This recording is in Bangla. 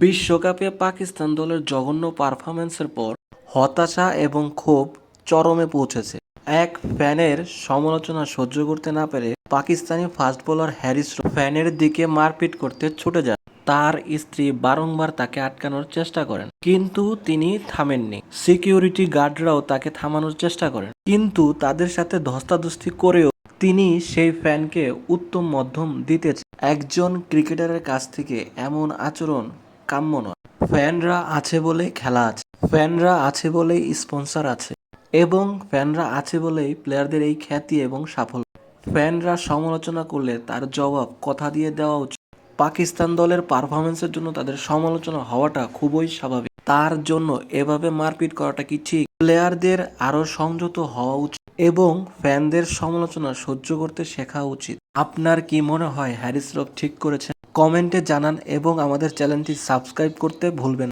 বিশ্বকাপে পাকিস্তান দলের জঘন্য পারফরম্যান্সের পর হতাশা এবং ক্ষোভ চরমে পৌঁছেছে। এক ফ্যানের সমালোচনা সহ্য করতে না পেরে পাকিস্তানি ফাস্ট বোলার হ্যারিস ফ্যানের দিকে মারপিট করতে ছুটে যান। তার স্ত্রী বারংবার তাকে আটকানোর চেষ্টা করেন, কিন্তু তিনি থামেননি। সিকিউরিটি গার্ডরাও তাকে থামানোর চেষ্টা করেন, কিন্তু তাদের সাথে ধস্তাধস্তি করেও তিনি সেই ফ্যানকে উত্তম মধ্যম দিতে একজন ক্রিকেটারের কাছ থেকে এমন আচরণ কাম্য নয়। ফ্যানরা আছে বলেই খেলা আছে। ফ্যানরা আছে বলেই স্পন্সর আছে। এবং ফ্যানরা আছে বলেই প্লেয়ারদের এই খ্যাতি এবং সাফল্য। ফ্যানরা সমালোচনা করলে তার জবাব কথা দিয়ে দেওয়া উচিত। পাকিস্তান দলের পারফরমেন্সের জন্য তাদের সমালোচনা হওয়াটা খুবই স্বাভাবিক। তার জন্য এভাবে মারপিট করাটা কি ঠিক? প্লেয়ারদের আরও সংযত হওয়া উচিত এবং ফ্যানদের সমালোচনা সহ্য করতে শেখা উচিত। আপনার কি মনে হয় হ্যারিস রফ ঠিক করেছেন? কমেন্টে জানান এবং আমাদের চ্যানেলটি সাবস্ক্রাইব করতে ভুলবেন।